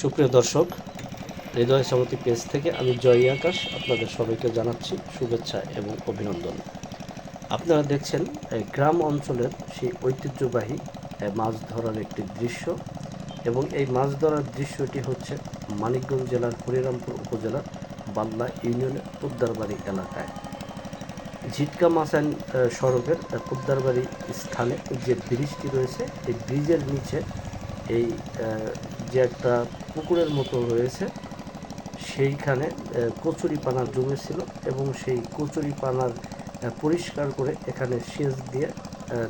সুপ্রিয় দর্শক হৃদয় সমিতি পেজ থেকে আমি জয় আকাশ আপনাদের সবাইকে জানাচ্ছি শুভেচ্ছা এবং অভিনন্দন। আপনারা দেখছেন গ্রাম অঞ্চলের সেই ঐতিহ্যবাহী মাছ ধরার একটি দৃশ্য এবং এই মাছ ধরার দৃশ্যটি হচ্ছে মানিকগঞ্জ জেলার হরিরামপুর উপজেলার বাল্লা ইউনিয়নের পুদ্দারবাড়ি এলাকায়। ঝিটকা মাসান সড়কের আহ, পুদ্দারবাড়ি স্থানে যে ব্রিজটি রয়েছে এই ব্রিজের নিচে এই যে একটা পুকুরের মতো রয়েছে সেইখানে আহ, কচুরিপানা জমেছিল এবং সেই কচুরিপানার আহ, পরিষ্কার করে এখানে সেচ দিয়ে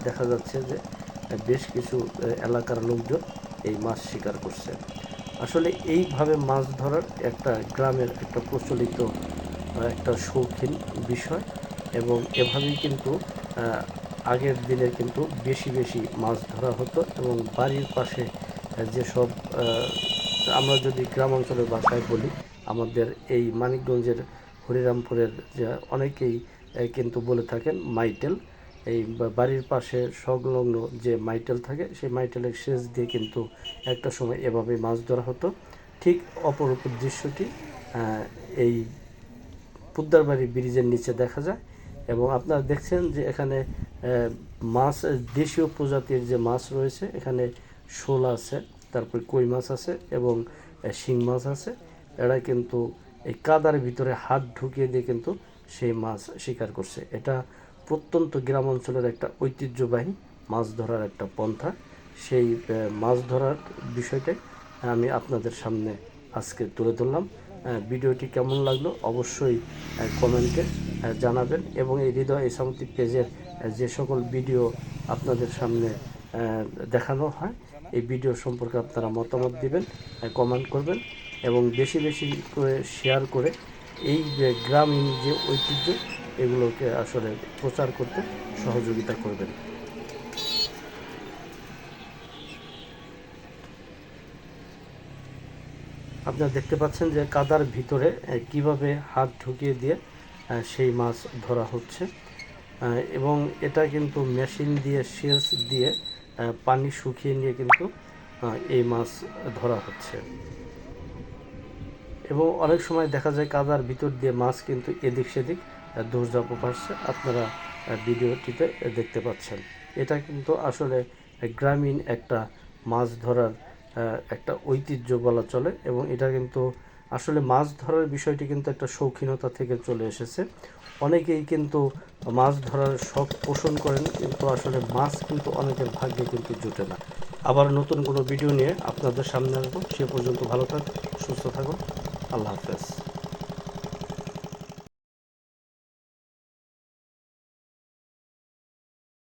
দেখা যাচ্ছে যে বেশ কিছু এলাকার লোকজন এই মাছ শিকার করছে। আসলে এইভাবে মাছ ধরার একটা গ্রামের একটা প্রচলিত একটা শৌখিন বিষয় এবং এভাবেই কিন্তু আগের দিনে কিন্তু বেশি বেশি মাছ ধরা হতো এবং বাড়ির পাশে যেসব আমরা যদি গ্রাম অঞ্চলের ভাষায় বলি, আমাদের এই মানিকগঞ্জের, হরিরামপুরের যে অনেকেই কিন্তু বলে থাকেন মাইটেল। এই বাড়ির পাশে সংলগ্ন যে মাইটেল থাকে, সেই মাইটেলের সেচ দিয়ে কিন্তু একটা সময় এভাবে মাছ ধরা হতো। ঠিক অপরূপ দৃশ্যটি এই পুদ্দারবাড়ি ব্রিজের নিচে দেখা যায় এবং আপনারা দেখছেন যে এখানে মাছ, দেশীয় প্রজাতির যে মাছ রয়েছে, এখানে শোল আছে, তারপরে কই মাছ আছে এবং শিং মাছ আছে। এরা কিন্তু এই কাদার ভিতরে হাত ঢুকিয়ে দিয়ে কিন্তু সেই মাছ শিকার করছে। এটা প্রত্যন্ত গ্রাম অঞ্চলের একটা ঐতিহ্যবাহী মাছ ধরার একটা পন্থা। সেই মাছ ধরার বিষয়টাই আমি আপনাদের সামনে আজকে তুলে ধরলাম। ভিডিওটি কেমন লাগল অবশ্যই কমেন্টে জানাবেন এবং এই হৃদয় ইসামতি পেজের যে সকল ভিডিও আপনাদের সামনে দেখানো হয় এই ভিডিও সম্পর্কে আপনারা মতামত দিবেন কমেন্ট করবেন এবং বেশি বেশি করে শেয়ার করে এই যে গ্রামীণ যে ঐতিহ্য, এগুলোকে আসলে প্রচার করতে সহযোগিতা করবেন। আপনারা দেখতে পাচ্ছেন যে কাদার ভিতরে কীভাবে হাত ঢুকিয়ে দিয়ে সেই মাছ ধরা হচ্ছে। এবং এটা কিন্তু মেশিন দিয়ে, সেচ দিয়ে পানি শুকিয়ে নিয়ে কিন্তু এই মাছ ধরা হচ্ছে। এবং অনেক সময় দেখা যায় কাদার ভিতর দিয়ে মাছ কিন্তু এদিক সেদিক আহ, পারছে আপনারা ভিডিওটিতে দেখতে পাচ্ছেন। এটা কিন্তু আসলে গ্রামীণ একটা মাছ ধরার একটা ঐতিহ্য বলা চলে। এবং এটা কিন্তু আসলে মাছ ধরার বিষয়টি কিন্তু একটা শৌখিনতা থেকে চলে এসেছে। অনেকেই কিন্তু মাছ ধরার শখ পোষণ করেন, কিন্তু আসলে মাছ কিন্তু অনেকের ভাগ্যে কিন্তু জুটে না। আবার নতুন কোনো ভিডিও নিয়ে আপনাদের সামনে আসব। সে পর্যন্ত ভালো থাকুন সুস্থ থাকুন। আল্লাহ হাফেজ।